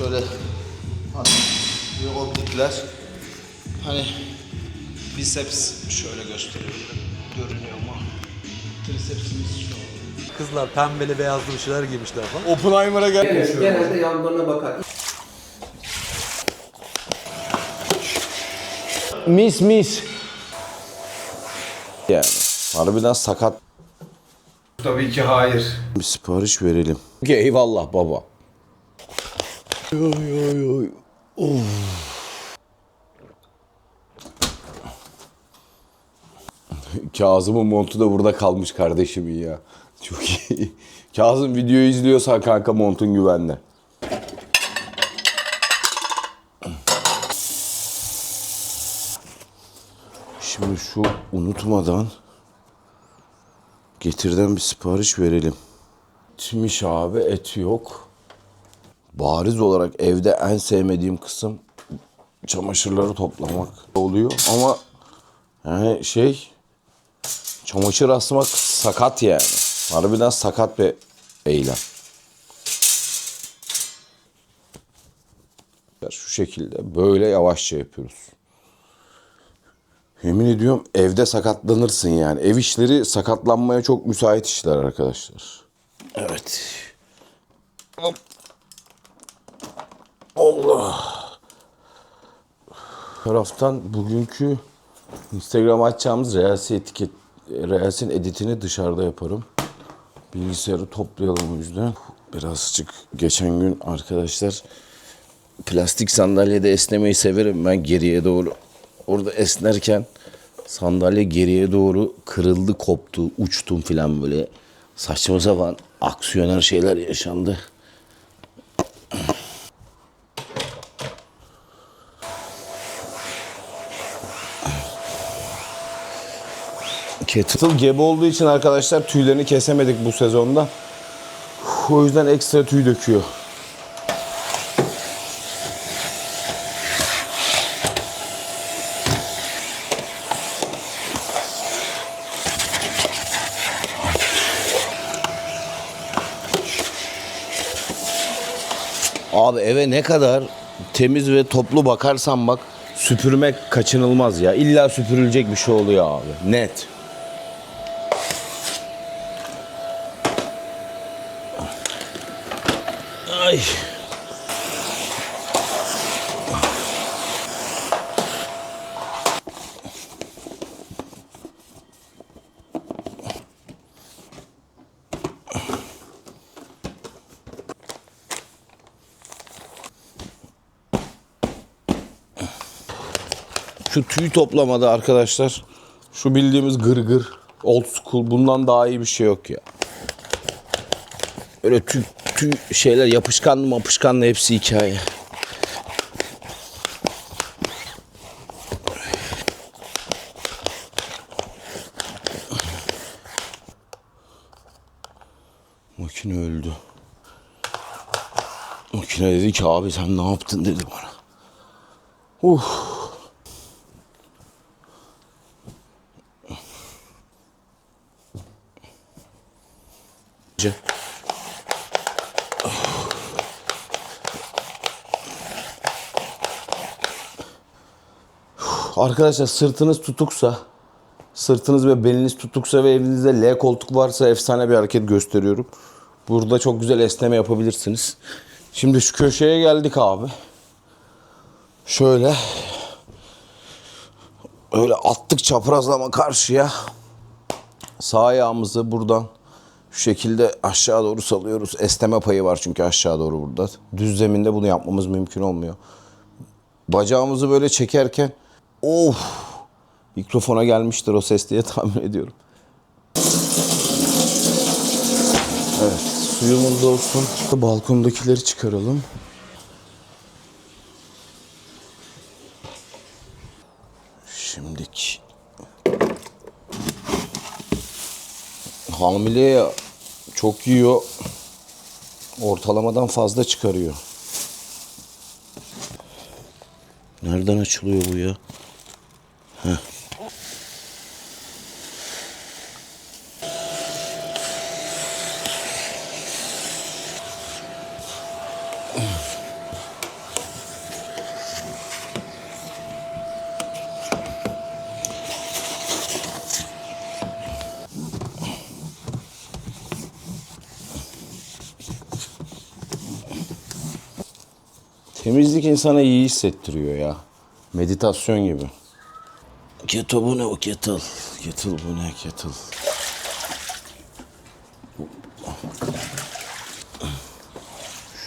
Şöyle hani bir optikler hani biceps şöyle gösteriyor. Görünüyor mu? Tricepsimiz şu. Kızlar pembeli beyazlı bir şeyler giymişler falan. Oppenheimer'a gel. Evet, genelde yanlarına bakar. Mis mis. Yani harbiden sakat Tabii ki hayır. bir sipariş verelim. Eyvallah baba. Oy oy oy. Of. Kazım'ın montu da burada kalmış kardeşimin ya. Çok iyi. Kazım videoyu izliyorsan kanka montun güvende. Şimdi şu unutmadan getirden bir sipariş verelim. Etmiş abi et yok. Bariz olarak evde en sevmediğim kısım çamaşırları toplamak oluyor. Ama yani şey çamaşır asmak sakat yani. Harbiden sakat bir eylem. Şu şekilde böyle yavaşça yapıyoruz. Yemin ediyorum evde sakatlanırsın yani. Ev işleri sakatlanmaya çok müsait işler arkadaşlar. Evet. Hop. Allah. Taraftan bugünkü Instagram açacağımız Reels'i etiket Reels'in editini dışarıda yaparım. Bilgisayarı toplayalım o yüzden. Birazcık geçen gün arkadaşlar plastik sandalyede esnemeyi severim ben geriye doğru. Orada esnerken sandalye geriye doğru kırıldı, koptu, uçtum filan böyle saçma sapan aksiyoner şeyler yaşandı. Kettle gebe olduğu için arkadaşlar tüylerini kesemedik bu sezonda. O yüzden ekstra tüy döküyor. Abi eve ne kadar temiz ve toplu bakarsan bak süpürmek kaçınılmaz ya. İlla süpürülecek bir şey oluyor abi. Net. Ay. Şu tüy toplamada arkadaşlar şu bildiğimiz gırgır old school bundan daha iyi bir şey yok ya. Öyle tüy, tüy şeyler yapışkanlı mapışkanlı hepsi hikaye. Makine öldü. Makine dedi ki abi sen ne yaptın dedi bana. Uh. Arkadaşlar sırtınız tutuksa, sırtınız ve beliniz tutuksa ve evinizde L koltuk varsa efsane bir hareket gösteriyorum. Burada çok güzel esneme yapabilirsiniz. Şimdi şu köşeye geldik abi. Şöyle. Öyle attık çaprazlama karşıya. Sağ ayağımızı buradan şu şekilde aşağı doğru salıyoruz. Esneme payı var çünkü aşağı doğru burada. Düz zeminde bunu yapmamız mümkün olmuyor. Bacağımızı böyle çekerken of mikrofona gelmiştir o ses diye tahmin ediyorum. Evet suyumuz da olsun. Balkondakileri çıkaralım. Şimdiki hamileye çok yiyor. Ortalamadan fazla çıkarıyor. Nereden açılıyor bu ya? Temizlik insana iyi hissettiriyor ya. Meditasyon gibi. Kettle bu ne o kettle? Kettle bu ne kettle?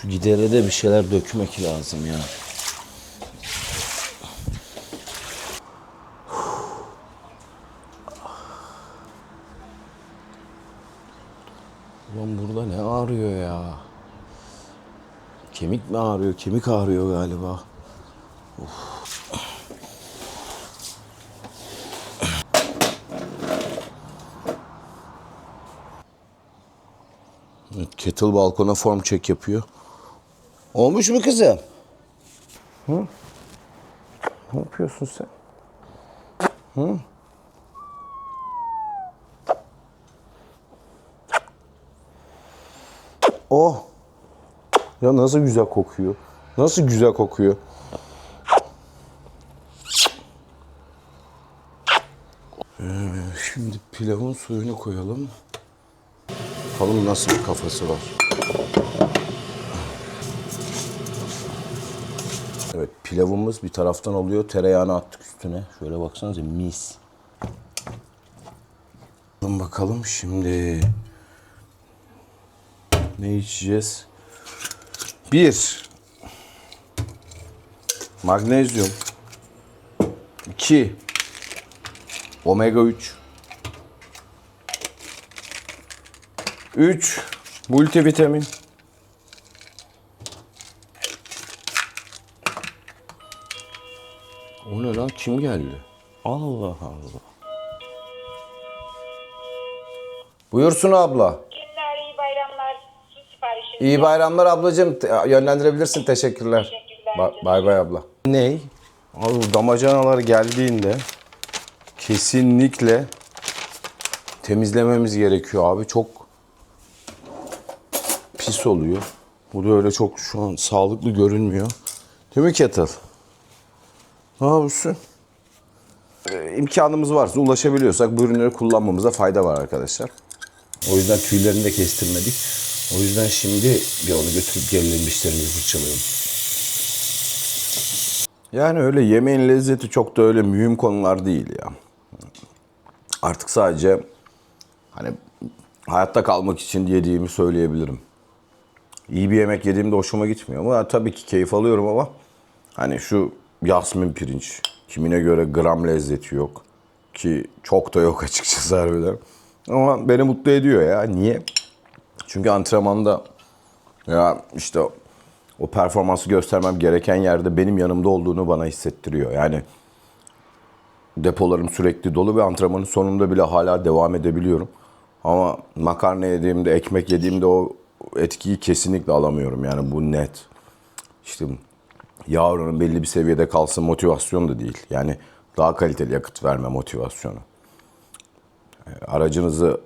Şu gidere de bir şeyler dökmek lazım ya. Ulan burada ne ağrıyor ya? Kemik mi ağrıyor? Kemik ağrıyor galiba. Evet, Kettle balkona form check yapıyor. Olmuş mu kızım? Hı? Ne yapıyorsun sen? Hı? Oh! Ya nasıl güzel kokuyor. Nasıl güzel kokuyor. Ee, şimdi pilavın suyunu koyalım. Bakalım nasıl bir kafası var. Evet pilavımız bir taraftan oluyor. Tereyağını attık üstüne. Şöyle baksanıza mis. Bakalım bakalım şimdi. Ne içeceğiz? Bir. Magnezyum. İki. Omega 3. 3. Multivitamin. O ne lan? Kim geldi? Allah Allah. Buyursun abla. Günler, iyi bayramlar. Su siparişi. İyi bayramlar ablacığım. Te- Yönlendirebilirsin. Teşekkürler. Teşekkürler Ba- bay bay abla. Ney? Abi bu damacanalar geldiğinde kesinlikle temizlememiz gerekiyor abi. Çok pis oluyor. Bu da öyle çok şu an sağlıklı görünmüyor. Değil mi Kettle? Ne yapıyorsun? Ee, imkanımız varsa ulaşabiliyorsak bu ürünleri kullanmamıza fayda var arkadaşlar. O yüzden tüylerini de kestirmedik. O yüzden şimdi bir onu götürüp gelelim dişlerimizi fırçalayalım. Yani öyle yemeğin lezzeti çok da öyle mühim konular değil ya. Artık sadece hani hayatta kalmak için yediğimi söyleyebilirim. İyi bir yemek yediğimde hoşuma gitmiyor ama tabii ki keyif alıyorum ama hani şu yasmin pirinç kimine göre gram lezzeti yok ki çok da yok açıkçası harbiden. Ama beni mutlu ediyor ya. Niye? Çünkü antrenmanda ya işte o performansı göstermem gereken yerde benim yanımda olduğunu bana hissettiriyor. Yani depolarım sürekli dolu ve antrenmanın sonunda bile hala devam edebiliyorum. Ama makarna yediğimde, ekmek yediğimde o etkiyi kesinlikle alamıyorum. Yani bu net. İşte yağ oranı belli bir seviyede kalsın motivasyon da değil. Yani daha kaliteli yakıt verme motivasyonu. Aracınızı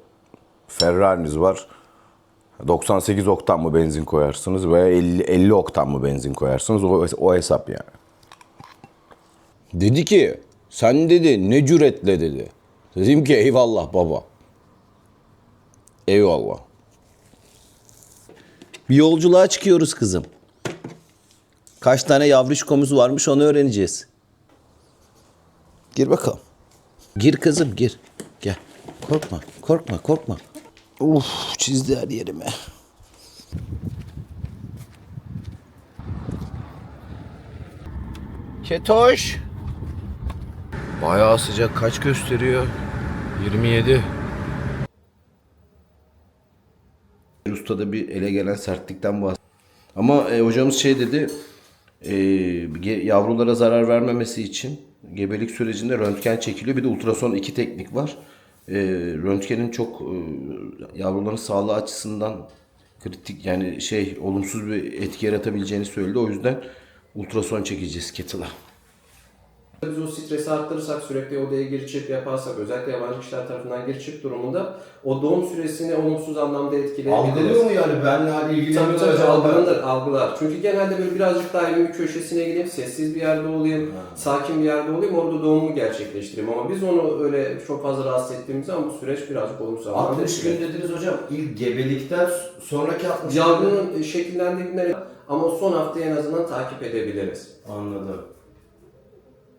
Ferrari'niz var. 98 oktan mı benzin koyarsınız veya 50, 50 oktan mı benzin koyarsınız o, o hesap yani. Dedi ki sen dedi ne cüretle dedi. Dedim ki eyvallah baba. Eyvallah. Bir yolculuğa çıkıyoruz kızım. Kaç tane yavruşkomuz varmış onu öğreneceğiz. Gir bakalım. Gir kızım gir. Gel. Korkma, korkma, korkma. Uf, çizdi her yerime. Ketoş. Bayağı sıcak. Kaç gösteriyor? 27. Ustada bir ele gelen sertlikten bahsediyor. Ama e, hocamız şey dedi, e, yavrulara zarar vermemesi için gebelik sürecinde röntgen çekiliyor. Bir de ultrason iki teknik var. E, röntgenin çok e, yavruların sağlığı açısından kritik yani şey olumsuz bir etki yaratabileceğini söyledi. O yüzden ultrason çekeceğiz kettle'a. Biz o stresi arttırırsak sürekli odaya gir çık yaparsak özellikle yabancı kişiler tarafından gir çık durumunda o doğum süresini olumsuz anlamda etkileyebiliriz. mu yani benle hani Tabii ilgileniyor tabii algılanır, algılar. Çünkü genelde böyle birazcık daha bir köşesine gideyim, sessiz bir yerde olayım, sakin bir yerde olayım, orada doğumumu gerçekleştireyim. Ama biz onu öyle çok fazla rahatsız ettiğimiz zaman bu süreç birazcık olumsuz anlamda 60 gün dediniz hocam. İlk gebelikten sonraki 60 gün. Yavrunun şekillendiğinden Ama o son haftayı en azından takip edebiliriz. Anladım.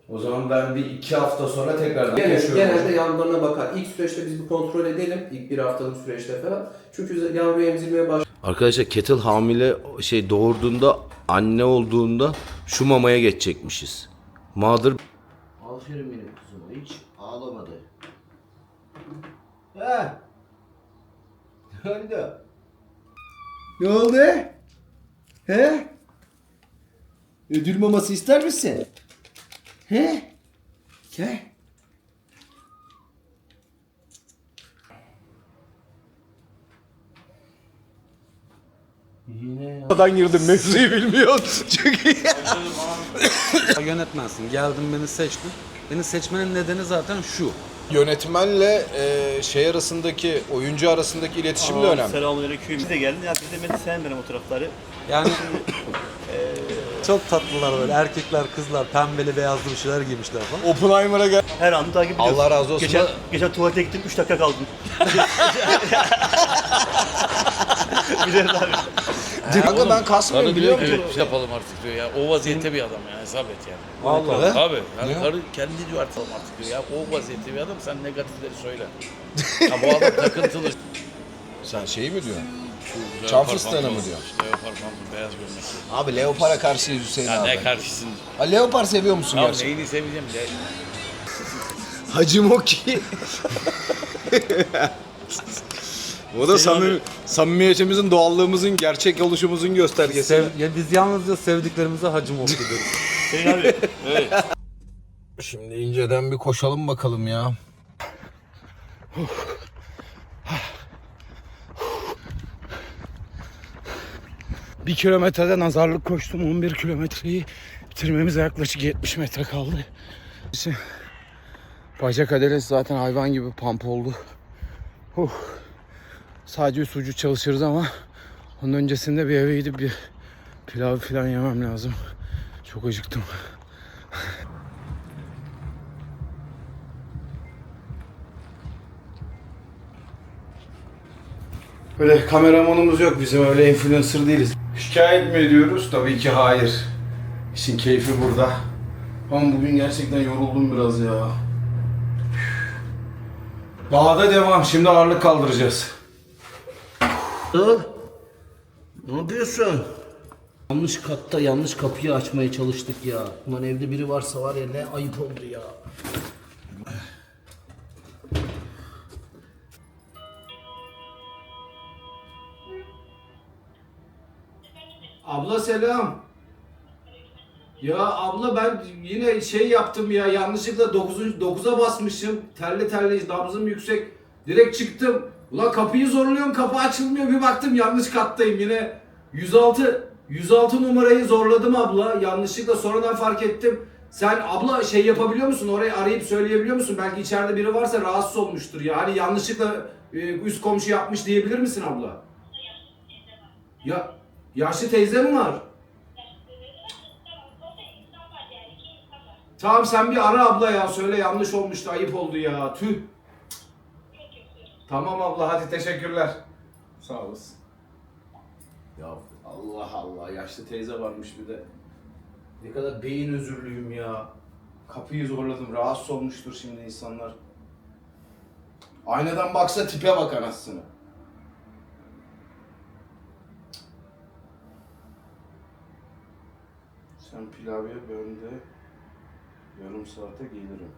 O zaman ben bir iki hafta sonra tekrardan Genel, yaşıyorum. genelde yavrularına bakar. İlk süreçte biz bir kontrol edelim. İlk bir haftalık süreçte falan. Çünkü yavru emzirmeye baş Arkadaşlar Kettle hamile şey doğurduğunda anne olduğunda şu mamaya geçecekmişiz. Mother Aferin benim kızıma hiç ağlamadı. He. Ne oldu? Ne oldu? He? Ödül maması ister misin? He? Gel. Yine ya. girdim mevzuyu bilmiyorsun. Çünkü Yönetmensin. Geldin beni seçtin. Beni seçmenin nedeni zaten şu. Yönetmenle e, şey arasındaki, oyuncu arasındaki iletişim de önemli. Selamünaleyküm. Biz de geldin. Ya biz de ben sevmiyorum o tarafları. Yani çok tatlılar böyle. Erkekler, kızlar pembeli, beyazlı bir şeyler giymişler falan. Oppenheimer'a gel. Her anı takip ediyoruz. Allah razı olsun. Geçen, geçen tuvalete gittim 3 dakika kaldım. Biliriz abi. Kanka ben kasmıyorum biliyor musun? Evet, şey yapalım artık diyor ya. O vaziyette bir adam ya hesap et yani. Vallahi. Tabii. Yani karı kendi diyor artık artık diyor ya. O vaziyette bir adam sen negatifleri söyle. ya bu adam takıntılı. Sen şeyi mi diyorsun? Şu Çam fıstığını mı diyorsun? Leopar pantolon, beyaz gömlek. Abi Leopar'a karşıyız Hüseyin Ya abi. ne karşısın? Ha, Leopar seviyor musun Ya gerçekten? neyini seveceğim de. Hacı Moki. o da samimi, samimiyetimizin, doğallığımızın, gerçek oluşumuzun göstergesi. Sev, ya biz yalnızca sevdiklerimize hacım okuyoruz. Senin abi. Şimdi inceden bir koşalım bakalım ya. Bir kilometrede nazarlık koştum. 11 kilometreyi bitirmemize yaklaşık 70 metre kaldı. İşte bacak adalesi zaten hayvan gibi pump oldu. Huh. Sadece üst ucu çalışırız ama onun öncesinde bir eve gidip bir pilav falan yemem lazım. Çok acıktım. Öyle kameramanımız yok bizim öyle influencer değiliz. Şikayet mi ediyoruz? Tabii ki hayır. İşin keyfi burada. Ama bugün gerçekten yoruldum biraz ya. Dağda devam. Şimdi ağırlık kaldıracağız. Ne yapıyorsun? Yanlış katta yanlış kapıyı açmaya çalıştık ya. Ulan evde biri varsa var ya ne ayıp oldu ya. Abla selam. Ya abla ben yine şey yaptım ya yanlışlıkla 9. 9'a basmışım. Terli terli nabzım yüksek. Direkt çıktım. Ulan kapıyı zorluyorum kapı açılmıyor. Bir baktım yanlış kattayım yine. 106 106 numarayı zorladım abla. Yanlışlıkla sonradan fark ettim. Sen abla şey yapabiliyor musun? Orayı arayıp söyleyebiliyor musun? Belki içeride biri varsa rahatsız olmuştur ya. Hani yanlışlıkla e, üst komşu yapmış diyebilir misin abla? Ya yaşlı teyze mi var? Tamam sen bir ara abla ya söyle yanlış olmuştu ayıp oldu ya tüh. Tamam abla hadi teşekkürler. Sağ olasın. Ya Allah Allah yaşlı teyze varmış bir de. Ne kadar beyin özürlüyüm ya. Kapıyı zorladım rahatsız olmuştur şimdi insanlar. Aynadan baksa tipe bak anasını. Sen pilavı ye ben de yarım saate gelirim.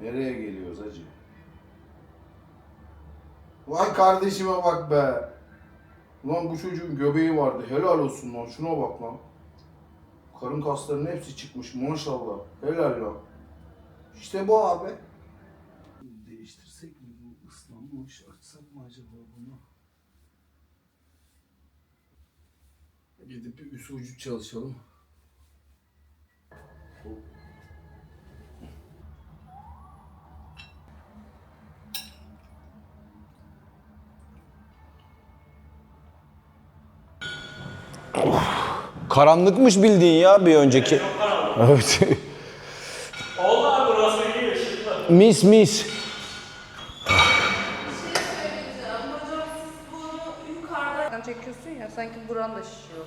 Nereye geliyoruz hacı? Vay kardeşime bak be. Ulan bu çocuğun göbeği vardı. Helal olsun lan. Şuna bak lan. Karın kaslarının hepsi çıkmış maşallah. Helal lan. İşte bu abi. Değiştirsek mi bu ıslanmış? Açsak mı acaba bunu? Gidip bir üst ucu çalışalım. Karanlıkmış bildiğin ya bir önceki. Evet. mis mis. Hocam siz bunu yukarıdan çekiyorsun ya sanki buran da şişiyor.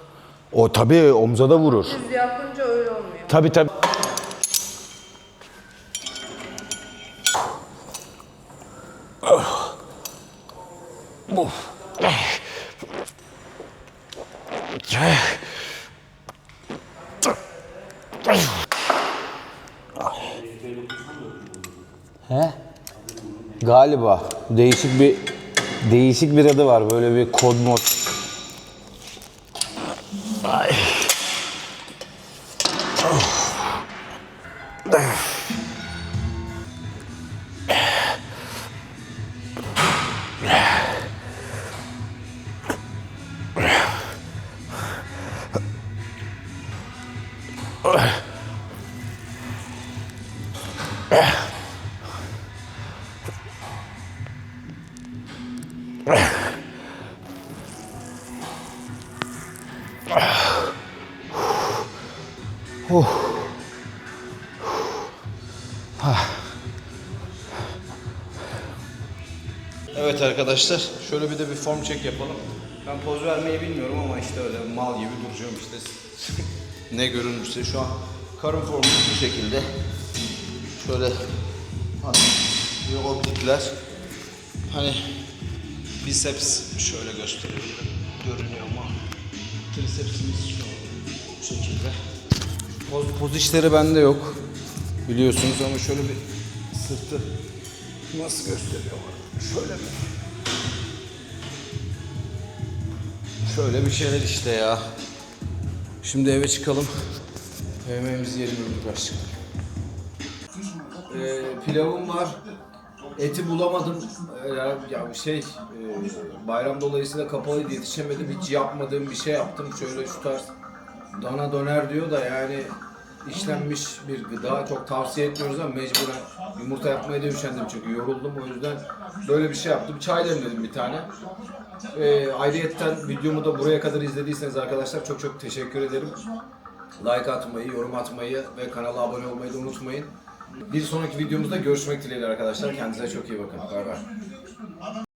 O tabii omza da vurur. Düz yapınca öyle olmuyor. Tabii tabii. He? Galiba değişik bir değişik bir adı var böyle bir kod mod. Evet arkadaşlar şöyle bir de bir form check yapalım. Ben poz vermeyi bilmiyorum ama işte öyle mal gibi duracağım işte. ne görünürse şu an karın formumuz bu şekilde. Şöyle hani bir optikler hani biceps şöyle gösteriyor. Görünüyor ama trisepsimiz şu bu şekilde. Poz, poz işleri bende yok. Biliyorsunuz ama şöyle bir sırtı nasıl gösteriyor? Şöyle mi? Şöyle bir şeyler işte ya. Şimdi eve çıkalım. Yemeğimizi yiyelim öbür çıkalım. Ee, pilavım var. Eti bulamadım. Ya, ya şey e, bayram dolayısıyla kapalıydı yetişemedim. Hiç yapmadığım bir şey yaptım. Şöyle şu tarz dana döner diyor da yani işlenmiş bir gıda. Çok tavsiye etmiyoruz ama mecburen yumurta yapmaya da üşendim çünkü yoruldum. O yüzden böyle bir şey yaptım. Çay demledim bir tane. Ee, ayrıyetten videomu da buraya kadar izlediyseniz arkadaşlar çok çok teşekkür ederim. Like atmayı, yorum atmayı ve kanala abone olmayı da unutmayın. Bir sonraki videomuzda görüşmek dileğiyle arkadaşlar. Kendinize çok iyi bakın. Bay bay.